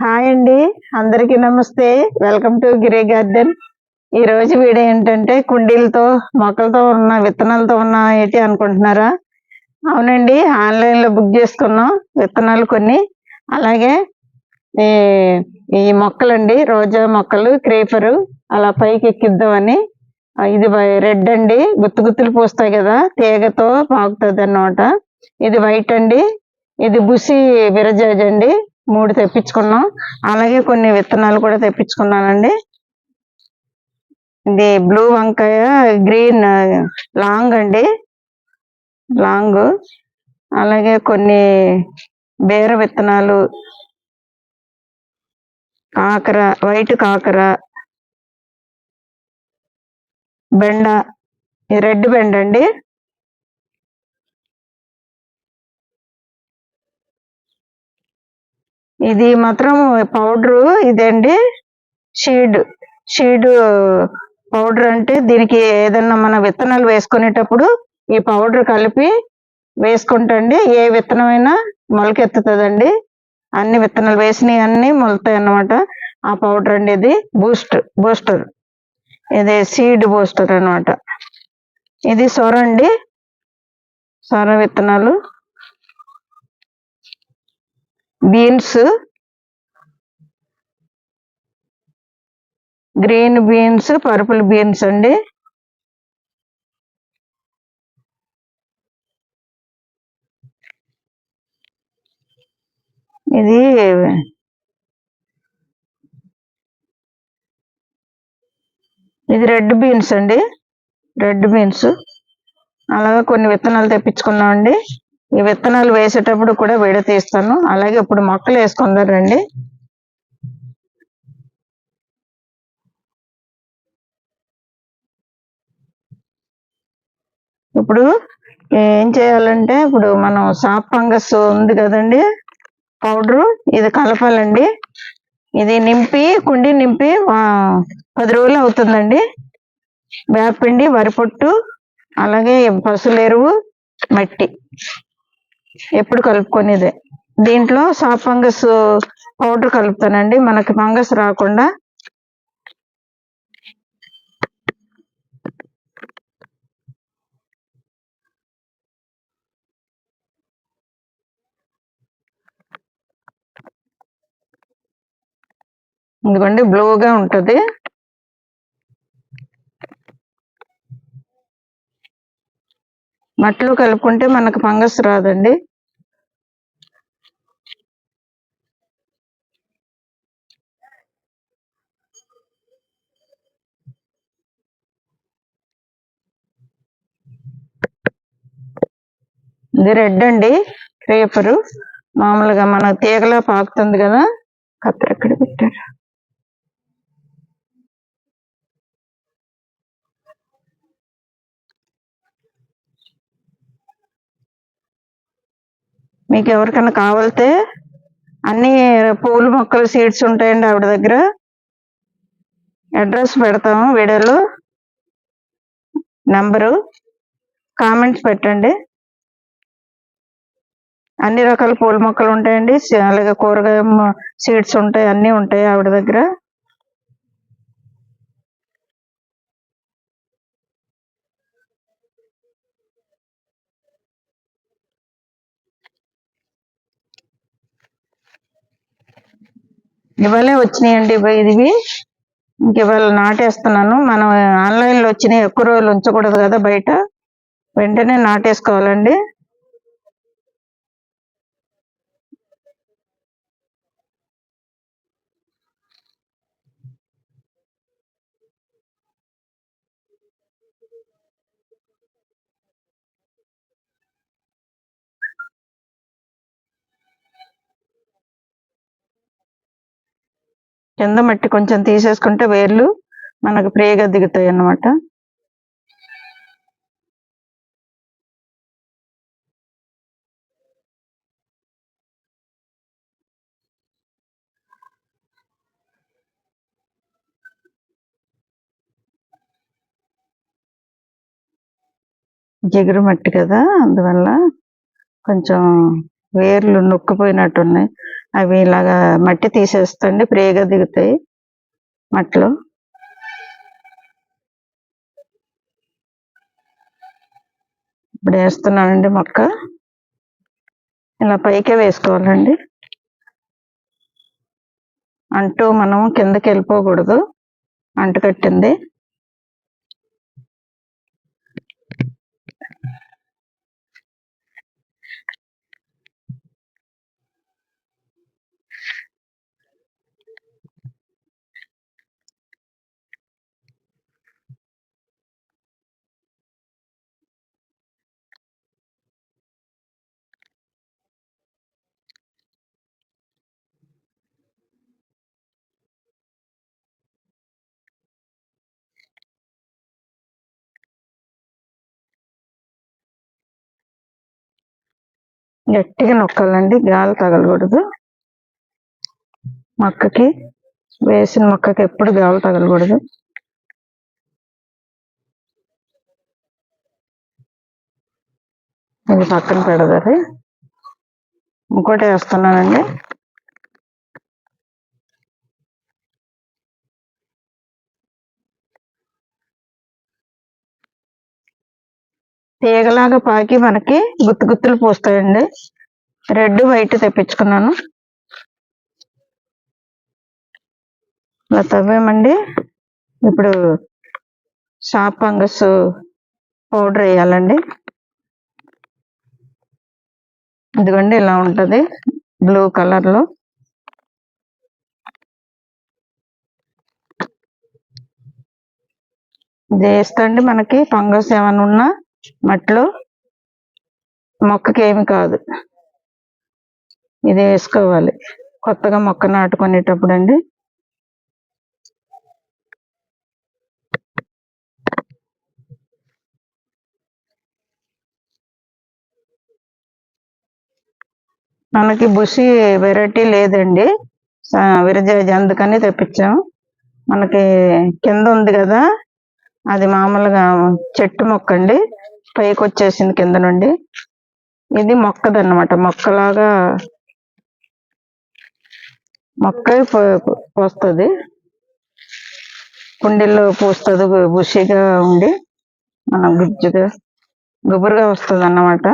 Hi అండి. అందరికీ నమస్తే. వెల్కమ్ టు గిరే గార్డెన్ ఈ రోజు వీడియో ఏంటంటే కుండీలతో మొక్కలతో ఉన్న విత్తనాలతో ఉన్న ఏంటి అనుకుంటున్నారా? అవునండి ఆన్లైన్లో బుక్ చేసుకున్నాం విత్తనాలు కొన్ని. అలాగే ఈ ఈ మొక్కలండి రోజా మొక్కలు క్రీపరు అలా పైకి ఎక్కిద్దామని. ఇది రెడ్ అండి గుత్తు గుత్తులు పూస్తాయి కదా తీగతో పాకుతుంది అన్నమాట ఇది వైట్ అండి ఇది బుసి విరజాజ్ అండి మూడు తెప్పించుకున్నాం. అలాగే కొన్ని విత్తనాలు కూడా తెప్పించుకున్నానండి. ఇది బ్లూ వంకాయ గ్రీన్ లాంగ్ అండి. లాంగ్. అలాగే కొన్ని బీర విత్తనాలు కాకర వైట్ కాకర బెండ రెడ్ బెండ అండి ఇది మాత్రం పౌడరు ఇదండి. షీడ్ షీడ్ పౌడర్ అంటే దీనికి ఏదన్నా మన విత్తనాలు వేసుకునేటప్పుడు ఈ పౌడర్ కలిపి వేసుకుంటండి. ఏ విత్తనమైనా మొలకెత్తుతుందండి. అన్ని విత్తనాలు వేసినవి అన్ని మొలతాయి అన్నమాట ఆ పౌడర్ అండి ఇది. Boost booster. ఇది సీడ్ బూస్టర్ అన్నమాట. ఇది సొర అండి. సొర విత్తనాలు. Beans green beans purple beans అండి. ఇది ఇది రెడ్ బీన్స్ అండి. Red beans. అలాగే కొన్ని విత్తనాలు తెప్పించుకున్నామండి ఈ విత్తనాలు వేసేటప్పుడు కూడా విడతీస్తాను అలాగే ఇప్పుడు మొక్కలు వేసుకుందాం రండి. ఇప్పుడు ఏం చేయాలంటే ఇప్పుడు మనం సాప్ ఫంగస్ ఉంది కదండి పౌడరు ఇది కలపాలండి. ఇది నింపి కుండి నింపి పది రోజులు అవుతుందండి. వేపిండి వరిపొట్టు అలాగే పసులు ఎరువు మట్టి. ఎప్పుడు కలుపుకునేదే. దీంట్లో సాప్ ఫంగస్ పౌడర్ కలుపుతానండి. మనకి ఫంగస్ రాకుండా ఎందుకంటే బ్లూగా ఉంటుంది. మట్టిలో కలుపుకుంటే మనకు ఫంగస్ రాదండి. ఇది రెడ్ అండి క్రేపరు. మామూలుగా మన తీగలా పాకుతుంది కదా కత్తెర ఎక్కడ పెట్టారు? మీకు ఎవరికైనా కావాలితే అన్ని పూల మొక్కలు సీడ్స్ ఉంటాయండి ఆవిడ దగ్గర. అడ్రస్ పెడతాము వీడియోలో నెంబరు కామెంట్స్ పెట్టండి. అన్ని రకాల పూల మొక్కలు ఉంటాయండి. అలాగే కూరగాయ సీడ్స్ ఉంటాయి అన్నీ ఉంటాయి ఆవిడ దగ్గర. ఇవాళే వచ్చినాయండి ఇవి ఇంక ఇవాళ నాటేస్తున్నాను. మనం ఆన్లైన్లో వచ్చినాయి ఎక్కువ రోజులు ఉంచకూడదు కదా బయట. వెంటనే నాటేసుకోవాలండి. కింద మట్టి కొంచెం తీసేసుకుంటే వేర్లు మనకు ఫ్రీగా దిగుతాయి అన్నమాట. జిగురు మట్టి కదా అందువల్ల కొంచెం వేర్లు నొక్కిపోయినట్టున్నాయి. అవి ఇలాగా మట్టి తీసేస్తండి ఫ్రీగా దిగుతాయి మట్టిలో ఇప్పుడు వేస్తున్నానండి మొక్క. ఇలా పైకే వేసుకోవాలండి. అంటూ మనం కిందకి వెళ్ళిపోకూడదు. అంటు కట్టింది. గట్టిగా నొక్కాలండి గాలి తగలకూడదు. మొక్కకి వేసిన మొక్కకి ఎప్పుడు గాలి తగలకూడదు. ఇది పక్కన పెడదది ఇంకోటి వేస్తున్నానండి. తీగలాగా పాకి మనకి గుత్తు గుత్తులు పూస్తాయండి. రెడ్ వైట్ తెప్పించుకున్నాను. ఇలా తవ్వేమండి. ఇప్పుడు షాప్ ఫంగస్ పౌడర్ వేయాలండి. ఇదిగోండి ఇలా ఉంటుంది. బ్లూ కలర్లో. ఇది వేస్తండి మనకి ఫంగస్ ఏమైనా ఉన్నా. మట్టిలో మొక్కకేమి కాదు. ఇది వేసుకోవాలి. కొత్తగా మొక్క నాటుకునేటప్పుడు అండి మనకి బుషి వెరైటీ లేదండి. విరజాజి అందుకని తెప్పించాం. మనకి కింద ఉంది కదా. అది మామూలుగా చెట్టు మొక్క అండి పైకి వచ్చేసింది కింద నుండి. ఇది మొక్కదన్నమాట. మొక్కలాగా మొక్క పోస్తుంది. కుండీల్లో పూస్తుంది. బుషిగా ఉండి మన గుజ్జుగా గుబురుగా వస్తుంది అన్నమాట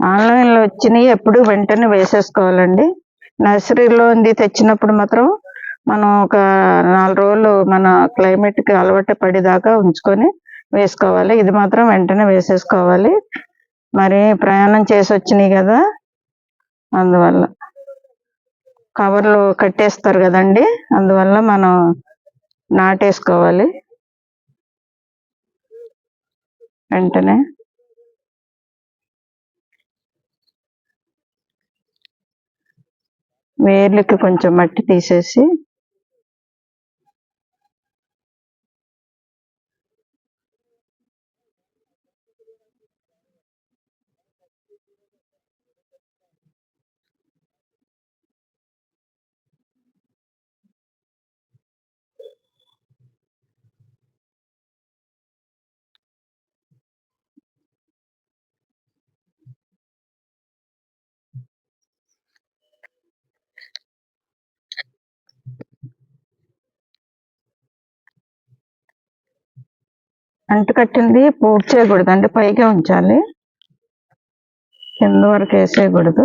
ఆన్లైన్లో వచ్చినవి ఎప్పుడు వెంటనే వేసేసుకోవాలండి. నర్సరీలో ఉంది తెచ్చినప్పుడు మాత్రం మనం ఒక నాలుగు రోజులు మన క్లైమేట్కి అలవాటు పడేదాకా ఉంచుకొని వేసుకోవాలి. ఇది మాత్రం వెంటనే వేసేసుకోవాలి. మరి ప్రయాణం చేసి వచ్చినాయి కదా అందువల్ల. కవర్లు కట్టేస్తారు కదండి అందువల్ల మనం నాటేసుకోవాలి. వెంటనే వేర్లకి కొంచెం మట్టి తీసేసి అంటు కట్టింది పూర్తి చేయకూడదు. అంటే పైకే ఉంచాలి. కింద వరకు వేసేయకూడదు.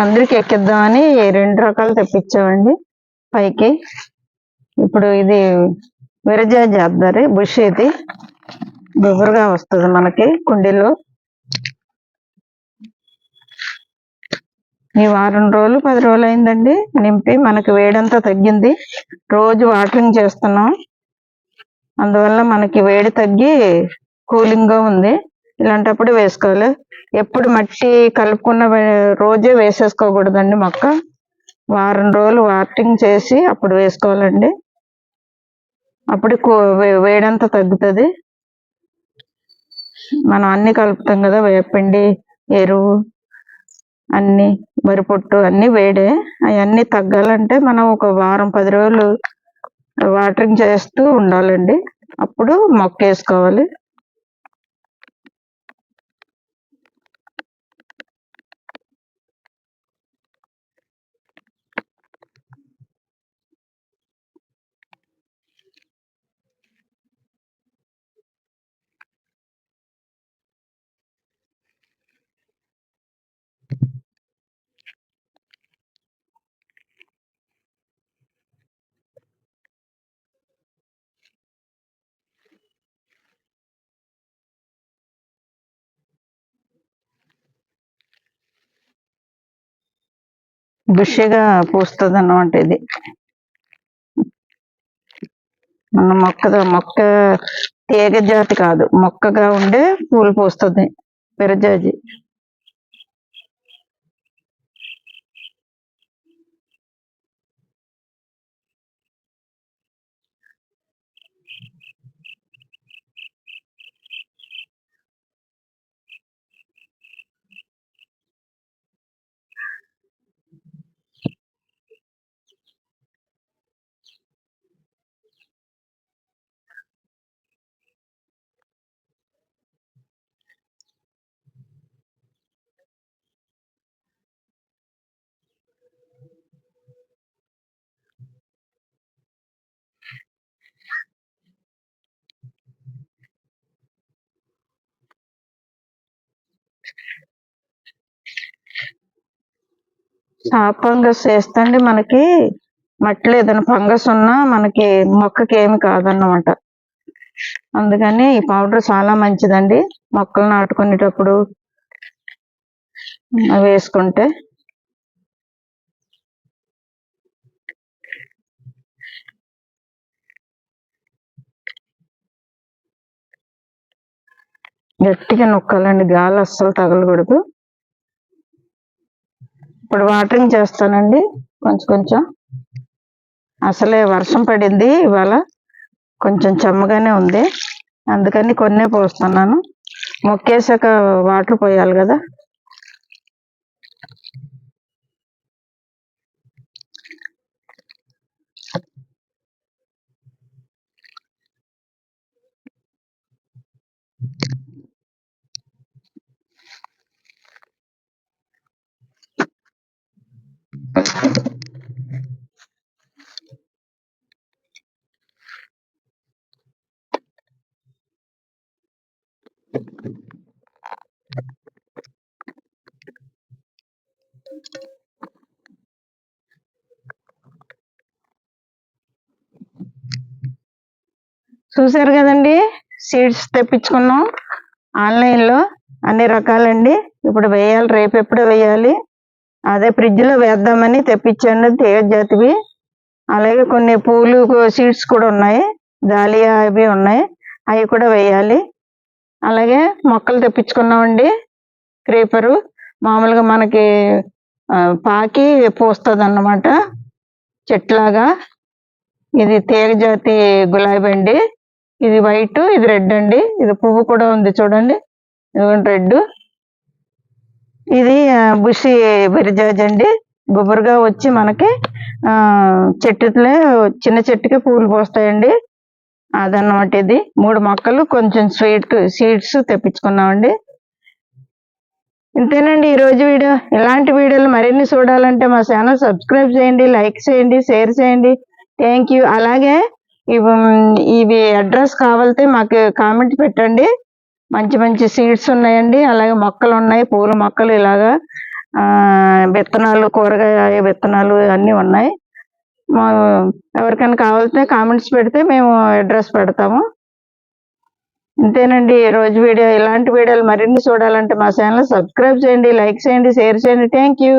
అందరికి ఎక్కిద్దామని రెండు రకాలు తెప్పించామండి. పైకి. ఇప్పుడు ఇది విరజా అద్దరి బుష్ ఇది గుబురుగా వస్తుంది మనకి కుండీలో. ఈ వారం రోజులు పది రోజులు అయిందండి. నింపి మనకి వేడంతా తగ్గింది. రోజు వాటరింగ్ చేస్తున్నాం. అందువల్ల మనకి వేడి తగ్గి కూలింగ్గా ఉంది. ఇలాంటప్పుడు వేసుకోవాలి. ఎప్పుడు మట్టి కలుపుకున్న వే- రోజే వేసేసుకోకూడదండి మొక్క. వారం రోజులు వాటరింగ్ చేసి అప్పుడు వేసుకోవాలండి. అప్పుడు వే- వేడంతా తగ్గుతుంది. మనం అన్ని కలుపుతాం కదా వేపండి ఎరువు అన్ని వరి పొట్టు అన్ని వేడే. అవన్నీ తగ్గాలంటే మనం ఒక వారం పది రోజులు వాటరింగ్ చేస్తూ ఉండాలండి. అప్పుడు మొక్క వేసుకోవాలి బుషిగా పూస్తుంది అన్నమాట ఇది. మన మొక్క మొక్క తీగ జాతి కాదు. మొక్కగా ఉండే పూలు పూస్తుంది. విరజాజి ఫంగస్ వేస్తండి మనకి. మట్టిలో ఏదైనా ఫంగస్ ఉన్నా మనకి మొక్కకి ఏమి కాదన్నమాట. అందుకని ఈ పౌడర్ చాలా మంచిదండి. మొక్కలు నాటుకునేటప్పుడు వేసుకుంటే. గట్టిగా నొక్కాలండి. గాలి అస్సలు తగలకూడదు. ఇప్పుడు వాటరింగ్ చేస్తానండి. కొంచెం కొంచెం. అసలే వర్షం పడింది. ఇవాళ కొంచెం చెమ్మగానే ఉంది. అందుకని కొన్నే పోస్తున్నాను. మొక్కేసాక వాటర్ పోయాలి కదా. చూసారు కదండి? సీడ్స్ తెప్పించుకున్నాం. ఆన్లైన్లో అన్ని రకాలండి. ఇప్పుడు వేయాలి రేపు ఎప్పుడు వేయాలి? అదే ఫ్రిడ్జ్లో వేద్దామని తెప్పించాను తీగ జాతివి. అలాగే కొన్ని పూలు సీడ్స్ కూడా ఉన్నాయి. దాలియా అవి ఉన్నాయి. అవి కూడా వేయాలి. అలాగే మొక్కలు తెప్పించుకున్నామండి. క్రీపరు. మామూలుగా మనకి పాకి పూస్తుంది అన్నమాట చెట్లాగా. ఇది తీగ జాతి గులాబీ అండి. ఇది వైట్ ఇది రెడ్ అండి. ఇది పువ్వు కూడా ఉంది చూడండి. ఇదిగోండి రెడ్ ఇది బుషి విరజాజ్ అండి. గుబురుగా వచ్చి మనకి చెట్టులే చిన్న చెట్టుకి పూలు పోస్తాయండి. అదన్నమాట ఇది. మూడు మొక్కలు కొంచెం స్వీట్ సీడ్స్ తెప్పించుకున్నామండి. ఇంతేనండి ఈ రోజు వీడియో. ఇలాంటి వీడియోలు మరిన్ని చూడాలంటే మా ఛానల్ సబ్స్క్రైబ్ చేయండి లైక్ చేయండి షేర్ చేయండి. థ్యాంక్ యూ అలాగే ఇవి ఇవి అడ్రస్ కావాలితే మాకు కామెంట్ పెట్టండి. మంచి మంచి సీడ్స్ ఉన్నాయండి. అలాగే మొక్కలు ఉన్నాయి. పూల మొక్కలు ఇలాగా విత్తనాలు కూరగాయ విత్తనాలు అన్నీ ఉన్నాయి. మా ఎవరికైనా కావాలితే కామెంట్స్ పెడితే మేము అడ్రస్ పెడతాము. ఇంతేనండి. రోజు వీడియో ఇలాంటి వీడియోలు మరిన్ని చూడాలంటే మా ఛానల్ సబ్స్క్రైబ్ చేయండి లైక్ చేయండి షేర్ చేయండి. Thank you.